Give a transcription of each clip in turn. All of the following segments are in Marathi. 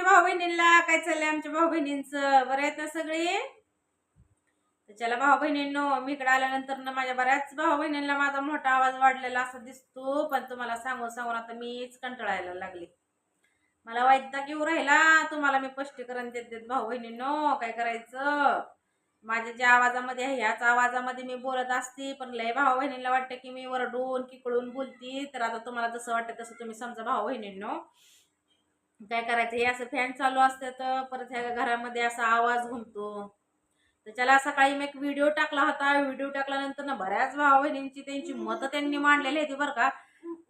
आमच्या भाऊ बहिणींना काय चाललंय आमच्या भाऊ बहिणींचं बरं आहेत ना सगळे? त्याच्याला भाऊ बहिणींनो मी इकडे आल्यानंतर ना माझ्या बऱ्याच भाऊ बहिणींना माझा मोठा आवाज वाढलेला असा दिसतो. पण तुम्हाला सांगून सांगून आता मीच कंटाळायला लागले. मला वाईटता घेऊ राहिला. तुम्हाला मी स्पष्टीकरण देत देत भाऊ बहिणींनो काय करायचं? माझ्या ज्या आवाजामध्ये आहे ह्याच आवाजामध्ये मी बोलत असते. पण लय भाऊ बहिणींना वाटतं की मी वरडून किकडून बोलती. तर आता तुम्हाला जसं वाटतं तसं तुम्ही समजा भाऊ बहिणींनो काय करायचं? हे असं फॅन चालू असतं तर परत ह्या घरामध्ये असा आवाज घुमतो. त्याच्याला सकाळी मी एक व्हिडिओ टाकला होता. व्हिडिओ टाकल्यानंतर ना बऱ्याच भाऊ बहिणींची त्यांची मतं त्यांनी मांडलेली होती बरं का.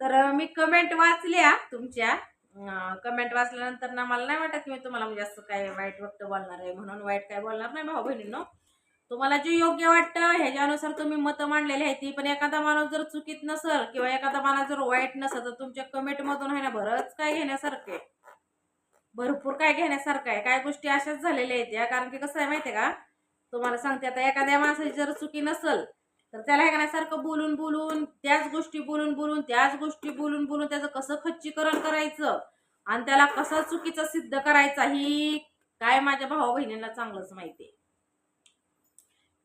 तर मी कमेंट वाचल्या तुमच्या. कमेंट वाचल्यानंतर ना मला नाही वाटत की मी तुम्हाला म्हणजे असं काय वाईट वक्त बोलणार आहे म्हणून वाईट काय बोलणार नाही भाऊ बहिणींनो तुम्हाला जे योग्य वाटतं ह्याच्यानुसार तुम्ही मतं मांडलेली आहे ती पण एखादा माणूस जर चुकीत नसेल किंवा एखादा माणूस जर वाईट नसेल तर तुमच्या कमेंटमधून आहे ना बरंच काय घेण्यासारखं आहे. भरपूर काय घेण्यासारखं आहे. काय गोष्टी अशाच झालेल्या आहेत या. कारण की कसं आहे माहिती आहे का? तुम्हाला सांगते आता एखाद्या माणसाची जर चुकी नसेल तर त्याला हे करण्यासारखं बोलून बोलून त्याच गोष्टी बोलून बोलून त्याच गोष्टी बोलून बोलून त्याचं कसं खच्चीकरण करायचं? आणि त्याला कसं चुकीचं सिद्ध करायचं? ही काय माझ्या भाऊ बहिणींना चांगलंच माहिती आहे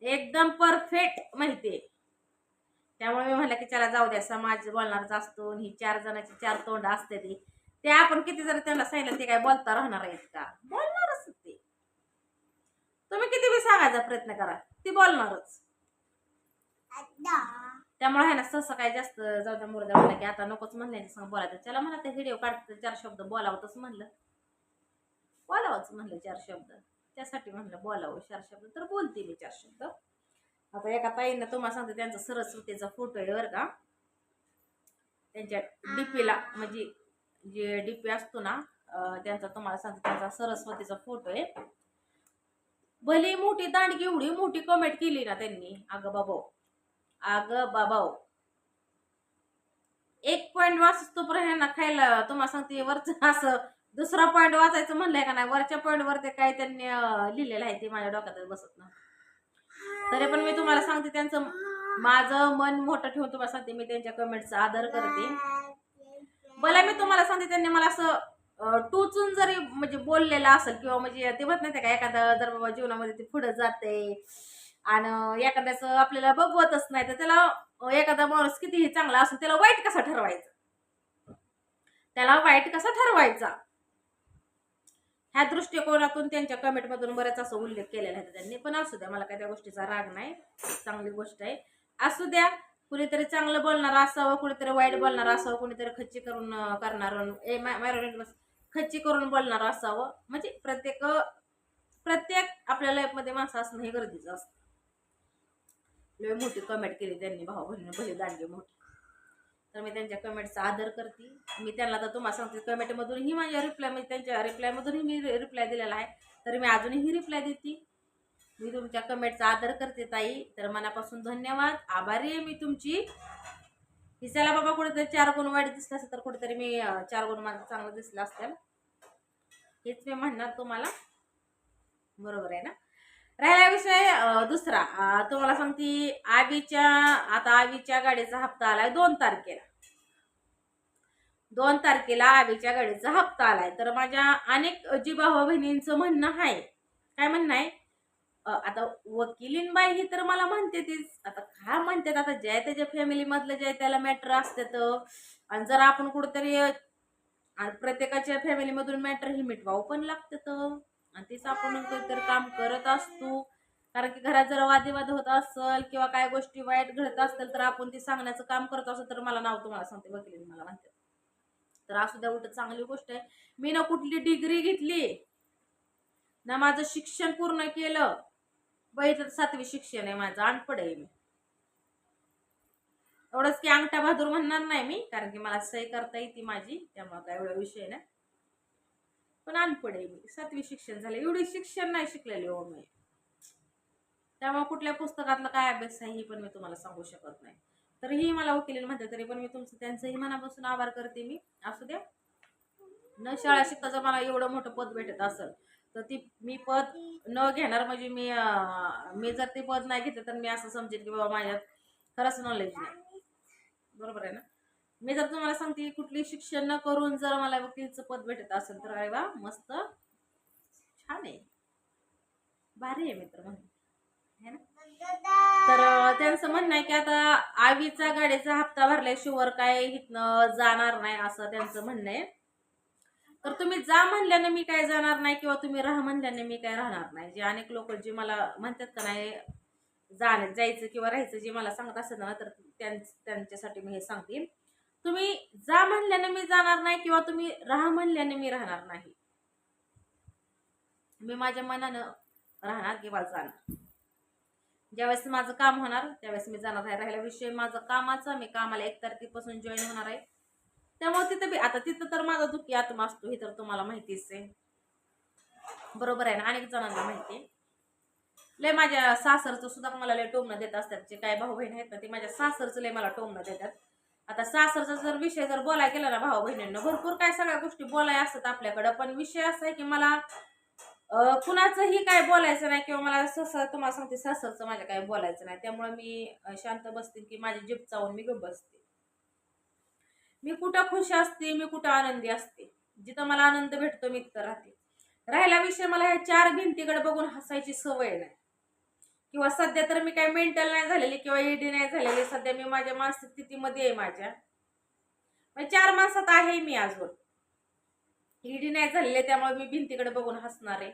एकदम परफेक्ट माहिती त्यामुळे मी म्हणलं की चला जाऊ द्या. समाज बोलणारच असतो आणि ही चार जणांची चार तोंड असते ती. ते आपण किती जर त्यांना सांगितलं ते काय बोलता राहणार आहेत का? बोलणारच ते. तुम्ही किती बी सांगायचा प्रयत्न करा. ती बोलणारच. त्यामुळे आहे ना सहसा काय जास्त जाऊ द्या मुर्द्या म्हणलं की आता नकोच म्हणलं सांग बोलायचं. चला म्हणा ते व्हिडिओ काढत चार शब्द बोलावतच म्हणलं. बोलावंच म्हणलं चार शब्द. त्यासाठी म्हणलं बोलावं चार शब्द. तर बोलते मी चार शब्द. आता एका ताईनं तुम्हाला सांगते त्यांचा सरस्वतीचा फोटो आहे बरं का. त्यांच्या डीपीला म्हणजे जे डीपी असतो ना त्यांचा तुम्हाला सांगते त्यांचा सरस्वतीचा फोटो आहे. भले मोठी दांडगी एवढी मोठी कमेंट केली ना त्यांनी अगं बाबाओ अगं बाबा. एक पॉईंट वाचतो तोपर्यंत ह्यांना खायला. तुम्हाला सांगते वरचं असं दुसरा पॉईंट वाचायचं म्हणलंय का नाही वरच्या पॉईंटवर ते काय त्यांनी लिहिलेलं आहे ते माझ्या डोक्यात बसत ना तरी पण मी तुम्हाला सांगते त्यांचं माझं मन मोठं ठेवून तुम्हाला सांगते मी त्यांच्या कमेंटचा आदर करते. मला मी तुम्हाला सांगते त्यांनी मला असं टोचून जरी म्हणजे बोललेलं असेल किंवा म्हणजे ते म्हणत नाही का एखादा जर बाबा जीवनामध्ये ते पुढे जाते आणि एखाद्याचं आपल्याला बघवतच नाही तर त्याला एखादा माणूस कितीही चांगला असून त्याला वाईट कसा ठरवायचा? त्याला वाईट कसा ठरवायचा? ह्या दृष्टिकोनातून त्यांच्या कमेंटमधून बरेच असं उल्लेख केलेला आहे त्यांनी. पण असू द्या मला काय त्या गोष्टीचा राग नाही. चांगली गोष्ट आहे. असू द्या कुणीतरी चांगलं बोलणार असावं कुणीतरी वाईट बोलणार असावं कुणीतरी खच्ची करून करणार. ए बस खच्ची करून बोलणार असावं. म्हणजे प्रत्येक प्रत्येक आपल्या लाईफमध्ये माणसं असणं हे गरजेचं असतं. लय मोठी कमेंट केली त्यांनी भाऊ बहिणी भले दांडगे मोठी. तर मी त्यांच्या कमेंटचा आदर करते. मी त्यांना तर तुम्हाला सांगते कमेंटमधूनही माझ्या रिप्लाय म्हणजे त्यांच्या रिप्लायमधूनही मी रिप्लाय दिलेला आहे. तर मी अजूनही रिप्लाय देते. मी तुमच्या कमेंटचा आदर करते ताई. तर मनापासून धन्यवाद. आभारी आहे मी तुमची. दिसायला बाबा कुठेतरी चार गुण वाईट दिसला असेल तर कुठेतरी मी चार गुण माझं चांगलं दिसलं असतं. हेच मी म्हणणार तुम्हाला. बरोबर आहे ना? राहिला विषय दुसरा. तुम्हाला सांगते आवीच्या आता आवीच्या गाडीचा हप्ता आलाय दोन तारखेला. दोन तारखेला आवीच्या गाडीचा हप्ता आलाय. तर माझ्या अनेक जी भाऊ बहिणींचं म्हणणं आहे. काय म्हणणं आहे? आता वकिलीनबाई ही तर मला म्हणते तीच. आता काय म्हणतात? आता ज्या त्याच्या फॅमिली मधलं जे त्याला मॅटर असतात आणि जर आपण कुठंतरी प्रत्येकाच्या फॅमिलीमधून मॅटर ही मिटवावं पण लागतं. आणि तेच आपण तर काम करत असतो. कारण की घरात जर वादीवाद होत असेल किंवा काय गोष्टी वाईट घडत असतील तर आपण ते सांगण्याचं काम करत असतो. तर मला नाव तुम्हाला सांगते वकिली मला म्हणते. तर असू द्या उलट चांगली गोष्ट आहे. मी ना कुठली डिग्री घेतली ना माझं शिक्षण पूर्ण केलं बघितलं सातवी शिक्षण आहे माझं अनपड आहे मी. एवढंच की अंगठा बहादूर म्हणणार नाही मी कारण की मला सही करता येते माझी त्यामुळे काय एवढा विषय नाही. पण अनपड आहे मी सातवी शिक्षण झालं एवढी शिक्षण नाही शिकलेली हो मी. त्यामुळे कुठल्या पुस्तकातलं काय अभ्यास आहे ही पण मी तुम्हाला सांगू शकत नाही. तरीही मला वकिली म्हणते तरी पण मी तुमचं त्यांचंही मनापासून आभार करते मी. असू द्या. न शाळा शिकताचं मला एवढं मोठं पद भेटत असेल तर ती मी पद न घेणार म्हणजे मी मी जर ते पद नाही घेतलं तर मी असं समजेल की बाबा माझ्यात खरंच नॉलेज नाही. बरोबर आहे ना? मी जर तुम्हाला सांगते कुठली शिक्षण न करून जर मला वकीलचं पद भेटत असेल तर अरे वा मस्त. छान आहे. भारी आहे मित्र म्हणून. है ना? तर त्यांचं म्हणणं आहे की आता आवीचा गाडीचा हप्ता भरल्याशिवाय काय इथनं जाणार नाही असं त्यांचं म्हणणं आहे. तर तुम्ही जा म्हणल्यानं मी काय जाणार नाही किंवा तुम्ही राहा म्हणल्याने मी काय राहणार नाही. जे अनेक लोक जे मला म्हणतात का नाही जाण जायचं किंवा राहायचं जे मला सांगत असत ना तर त्यां त्यांच्यासाठी मी हे सांगते. तुम्ही जा म्हणल्याने मी जाणार नाही किंवा तुम्ही राहा म्हणल्याने मी राहणार नाही. मी माझ्या मनानं राहणार किंवा जाणार. ज्यावेळेस माझं काम होणार त्यावेळेस मी जाणार आहे. राहिला विषय माझं कामाचा मी कामाला एक तारखेपासून जॉईन होणार आहे. त्यामुळे तिथं बी आता तिथं तर माझा दुःखी आत्मा असतो हे तर तुम्हाला माहितीच आहे. बरोबर आहे ना? अनेक जणांना माहिती लय माझ्या सासरचं सुद्धा मला लय टोमणं देत असतात. जे काय भाऊ बहीण आहेत ना ते माझ्या सासरचं लय मला टोमणं देतात. आता सासरचा जर विषय जर बोलाय केला ना भाऊ बहिणींना भरपूर काय सगळ्या गोष्टी बोलाय असतात आपल्याकडं. पण विषय असा आहे की मला कुणाचंही काय बोलायचं नाही किंवा मला ससर तुम्हाला सांगते सासरचं माझ्या काय बोलायचं नाही. त्यामुळे मी शांत बसते की माझी जीप चावून मी गप्प बसते मी कुठं खुश असते मी कुठं आनंदी असते? जिथं मला आनंद भेटतो मी तिथं राहते. राहिला विषय मला ह्या चार भिंतीकडे बघून हसायची सवय नाही. किंवा सध्या तर मी काय मेंटल नाही झालेली किंवा ईडी नाही झालेली सध्या मी माझ्या मानसिक स्थितीमध्ये आहे माझ्या. चार माणसात आहे मी आजवर ईडी नाही झालेली त्यामुळे मी भिंतीकडे बघून हसणार आहे.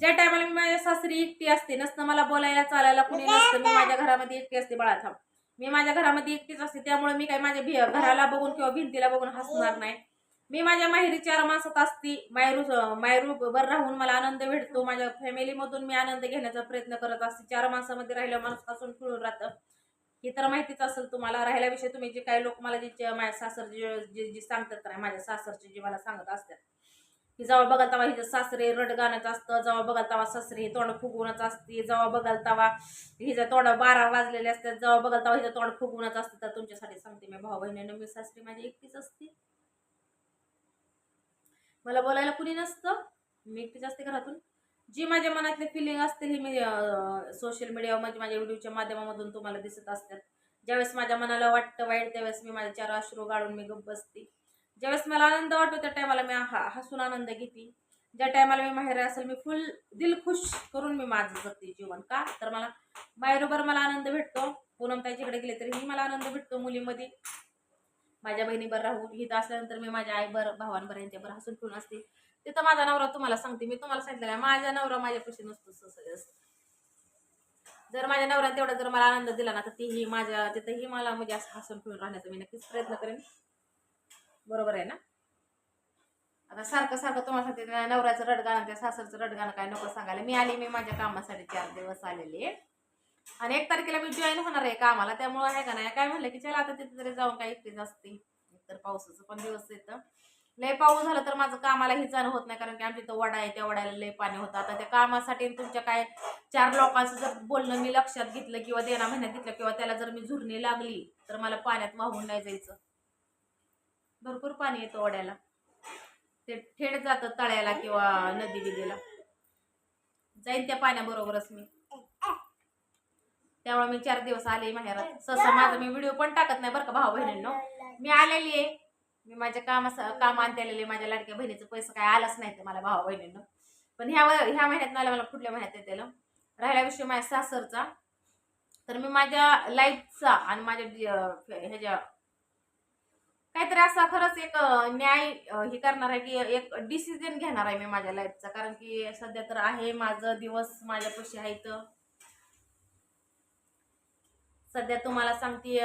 ज्या टायमाला मी माझ्या सासरी एकटी असते नसतं मला बोलायला चालायला कुणी नसतं मी माझ्या घरामध्ये एकटी असते बाळा थांब. मी माझ्या घरामध्ये एकटीच असते त्यामुळे मी काय माझ्या घराला बघून किंवा भिंतीला बघून हसणार नाही. मी माझ्या माहेरी चार माणसात असती मायरू मायरू बर राहून मला आनंद भेटतो. माझ्या फॅमिलीमधून मी आनंद घेण्याचा प्रयत्न करत असते. चार माणसामध्ये राहिलं माणूस हसून खेळून राहतं. हे तर माहितीच असेल तुम्हाला. राहिल्या विषयी तुम्ही जे काही लोक मला जे माझ्या सासर जे जे सांगतात माझ्या सासरचे जे मला सांगत असतात. की जेव्हा बघाल तेव्हा हिचं सासरे रड गाण्याचं असतं जेव्हा बघाल तेव्हा सासरे हे तोंड फुगवण्याचं असते जेव्हा बघाल तेव्हा हिचं तोंड बारा वाजलेले असतात जेव्हा बघाल तेव्हा हिचं तोंड फुगवण्याचं असतं. तर तुमच्यासाठी सांगते मी भाऊ बहिणीनं मी सासरी माझी एकटीच असते. मला बोलायला कुणी नसतं मी एकटीच असते घरातून. जी माझ्या मनातले फिलिंग असतील ही मी सोशल मीडियामध्ये माझ्या व्हिडिओच्या माध्यमामधून तुम्हाला दिसत असतात. ज्यावेळेस माझ्या मनाला वाटतं वाईट त्यावेळेस मी माझे चार अश्रू गाळून मी गप्प बसते. ज्यावेळेस मला आनंद वाटतो त्या टायमाला मी हा हसून आनंद घेते. ज्या टायमाला मी माहेर असेल मी फुल दिल खुश करून मी माझं जगते जीवन का? तर मला बाहेरोबर मला आनंद भेटतो. पूनम ताईच्याकडे गेले तरीही मला आनंद भेटतो मुलीमध्ये. माझ्या बहिणीबर राहून हिथं असल्यानंतर मी माझ्या आईबर भावांबर यांच्यावर हसून खेळून असते. तिथं माझा नवरा तुम्हाला सांगते मी तुम्हाला सांगितलं माझा नवरा माझ्यापाशी नसतो सगळं जर माझ्या नवऱ्याने तेवढा जर मला आनंद दिला ना तर तीही माझ्या तिथंही मला म्हणजे असं हसून खेळून राहण्याचा मी नक्कीच प्रयत्न करेन. बरोबर आहे ना? आता सारखं सारखं तुम्हाला नवऱ्याचं रडगाणं त्या सासरचं रडगाणं काय नको सांगायला. मी आली मी माझ्या कामासाठी चार दिवस आलेली. आणि एक तारखेला मी जॉईन होणार आहे कामाला त्यामुळे आहे का नाही? काय म्हणलं की चला आता तिथे तरी जाऊन काय एकटीच असते. तर पावसाचं पण दिवस येतं. लय पाऊस झालं तर माझं कामालाही जाणं होत नाही कारण की आमच्या इथं वडा आहे त्या वड्याला लय पाणी होतं. आता त्या कामासाठी तुमच्या काय चार लोकांचं जर बोलणं मी लक्षात घेतलं किंवा देणा महिन्यात घेतलं किंवा त्याला जर मी झुरणी लागली तर मला पाण्यात वाहून नाही जायचं. भरपूर पाणी येतं ओढ्याला. ते थेट जातं तळ्याला किंवा नदी बिदीला. जाईन त्या पाण्याबरोबरच मी. त्यामुळे मी चार दिवस आले माहेरात. सहसा माझा मी व्हिडिओ पण टाकत नाही बरं का भाऊ बहिणींनो. मी आलेली आहे. मी माझ्या कामा काम आणते आलेली आहे. माझ्या लाडक्या बहिणीचं पैसे काय आलाच नाही ते मला भाऊ बहिणींनो. पण ह्या ह्या महिन्यात मला मला पुढल्या महिन्यात येते राहिला विषय माझ्या सासरचा. तर मी माझ्या लाईफचा आणि माझ्या ह्याच्या काहीतरी असा खरंच एक न्याय हे करणार आहे की एक डिसिजन घेणार आहे मी माझ्या लाईफचा कारण की सध्या तर आहे माझं दिवस माझ्यापाशी तर सध्या तुम्हाला सांगते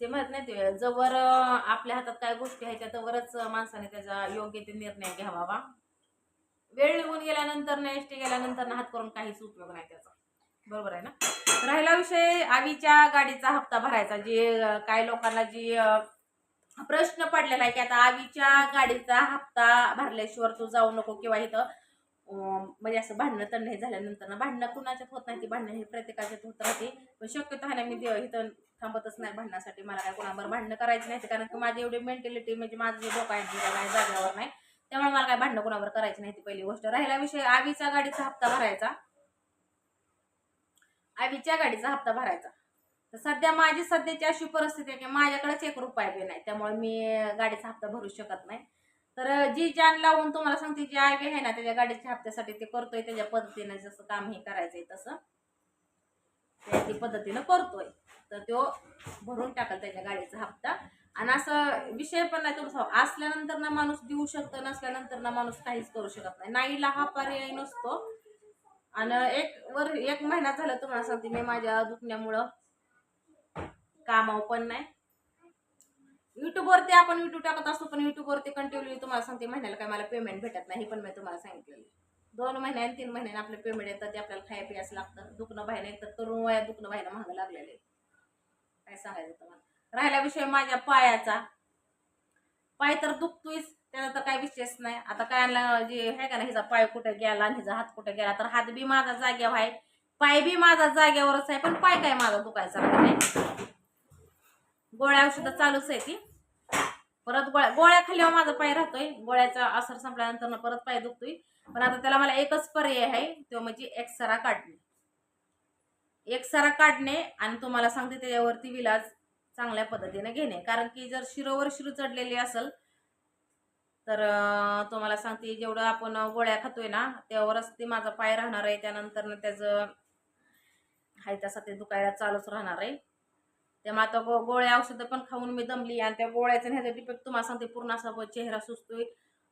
ते म्हणत नाही ते जवळ आपल्या हातात काय गोष्टी आहेत त्यावरच माणसाने त्याचा योग्य ते निर्णय घ्यावा वेळ निघून गेल्यानंतर ना एसटी गेल्यानंतर ना हात करून काहीच उपयोग नाही त्याचा. बरोबर आहे ना? राहिला विषय आवीच्या गाडीचा हप्ता भरायचा जे काही काय लोकांना जी प्रश्न पडलेला आहे की आता आवीच्या गाडीचा हप्ता भरल्याशिवाय तू जाऊ नको किंवा इथं म्हणजे असं भांडणं तर नाही झाल्यानंतर ना भांडणं कुणाच्यात होत नाही ती भांडणं हे प्रत्येकाच्यात होत राहते. पण शक्यतो आहे ना मी इथं थांबतच नाही भांडण्यासाठी मला काय कोणाबरोबर भांडणं करायची नाही कारण की माझी एवढी मेंटॅलिटी म्हणजे माझं जे डोकं आहे नाही जागेवर नाही. त्यामुळे मला काय भांडणं कोणावर करायची नाही ती पहिली गोष्ट. राहिला विषय आवीचा गाडीचा हप्ता भरायचा. आवीच्या गाडीचा हप्ता भरायचा. तर सध्या माझी सध्याची अशी परिस्थिती आहे की माझ्याकडेच एक रुपया बी नाही. त्यामुळे मी गाडीचा हप्ता भरू शकत नाही. तर जी जान लावून तुम्हाला सांगते जी आय आहे ना त्याच्या गाडीच्या हप्त्यासाठी ते करतोय त्याच्या पद्धतीने जसं काम हे करायचंय तसं. त्याची पद्धतीनं करतोय. तर तो भरून टाकल त्याच्या गाडीचा हप्ता. आणि असं विषय पण नाही तुमचा. असल्यानंतर ना माणूस देऊ शकतो नसल्यानंतर ना माणूस काहीच करू शकत नाही. नाहीला हा पर्याय नसतो. आणि एक वर एक महिना झाला तुम्हाला सांगते मी माझ्या दुखण्यामुळं. कामाव पण नाही. युट्यूबवरती आपण युट्यूब टाकत असतो पण युट्यूबवरती कंटिन्यू तुम्हाला सांगते महिन्याला काय मला पेमेंट भेटत नाही हे पण मी तुम्हाला सांगितलेलं. दोन महिन्याने तीन महिन्याने आपलं पेमेंट येतं ते आपल्याला खाया पियास लागतं. दुखणं बाहेर तर तरुण वयात दुखणं बाहेर महाग लागलेले. काय सांगायचं तुम्हाला? राहिला विषय माझ्या पायाचा पाय तर दुखतोयच त्याचा तर काही विशेष नाही. आता काय आणलं जे आहे का ना हिचा पाय कुठे गेला आणि हिचा हात कुठे गेला तर हात बी माझा जाग्यावर आहे पाय बी माझा जाग्यावरच आहे पण पाय काय माझा दुखायचा नाही. गोळ्या औषधं चालूच आहे ती. परत गोळ्या गोळ्या खाल्ल्यावर माझा पाय राहतोय. गोळ्याचा असर संपल्यानंतर परत पाय दुखतोय. पण आता त्याला मला एकच पर्याय आहे तो म्हणजे एक्सरा काढणे. एक्सरा काढणे आणि तुम्हाला सांगते त्याच्यावरती विलाज चांगल्या पद्धतीने घेणे. कारण की जर शिरोवर शिरू चढलेली असेल तर तुम्हाला सांगते जेवढं आपण गोळ्या खातोय ना त्यावरच ते माझा पाय राहणार आहे. त्यानंतर त्याचं हाय तसा ते दुखायला चालूच राहणार आहे. त्यामुळे आता गो गोळ्या औषधं पण खाऊन मी दमली आणि त्या गोळ्याचा ह्याचा डिफेक्ट तुम्हाला सांगते पूर्ण असा चेहरा सुचतोय.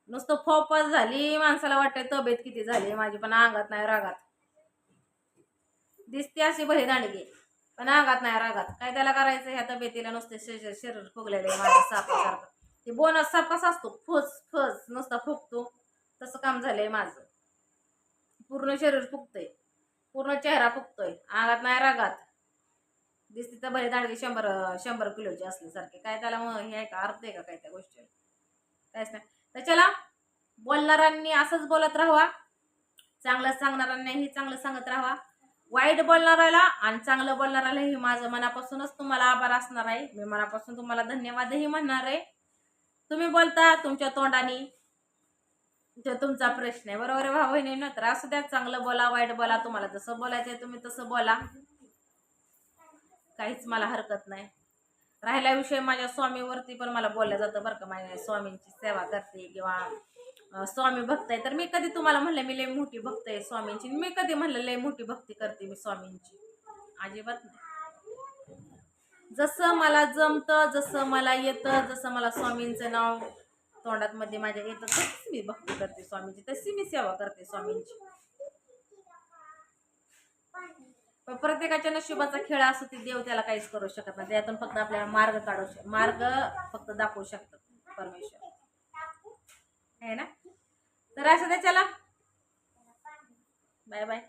नुसतं फोपच झाली माणसाला वाटतंय तब्येत किती झाली माझी पण अंगात नाही रागात. दिसते अशी बही दांडगी पण अंगात नाही रागात. काय त्याला करायचं? ह्या तब्येतीला नुसते शरीर शरीर फुगलेले माझ्या सापासारखं. ते बोनस साप असतो फस फस नुसता फुगतो. तसं काम झालंय माझं. पूर्ण शरीर फुगतंय. पूर्ण चेहरा फुगतोय. अंगात नाही रागात. दिसते तर बरे दाडगे शंभर शंभर किलोचे असल्यासारखे. काय त्याला मग हे आहे का? अर्थ आहे का काय त्या गोष्टीला कायच नाही. तर चला बोलणाऱ्यांनी असंच बोलत राहावा. चांगलं सांगणाऱ्यांनाही चांगलं सांगत राहावा. वाईट बोलणाऱ्याला आणि चांगलं बोलणाऱ्याला हे माझं मनापासूनच तुम्हाला आभार असणार आहे. मी मनापासून तुम्हाला धन्यवादही म्हणणार आहे. तुम्ही बोलता तुमच्या तोंडाने. तो तुमचा प्रश्न आहे. बरोबर भाऊ बहिणी तर असू द्या चांगलं बोला वाईट बोला. तुम्हाला जसं बोलायचंय तुम्ही तसं बोला. काहीच मला हरकत नाही. राहिला विषय माझ्या स्वामीवरती पण मला बोललं जातं बरं का माझ्या स्वामींची सेवा करते किंवा स्वामी भक्त आहे तर मी कधी तुम्हाला म्हणलं मी लय मोठी भक्त आहे स्वामींची. मी कधी म्हणलं लय मोठी भक्ती करते मी स्वामींची? अजिबात नाही. जसं मला जमतं जसं मला येतं जसं मला स्वामींचं नाव तोंडात मध्ये माझ्या येतं तशीच मी भक्ती करते स्वामींची. तशी मी सेवा करते स्वामींची. पण प्रत्येकाच्या नशिबाचा खेळ असतो ते देव त्याला काहीच करू शकत नाही. त्यातून फक्त आपल्याला मार्ग काढू शक मार्ग फक्त दाखवू शकतात परमेश्वर. आहे ना? तर असं त्याच्याला बाय बाय.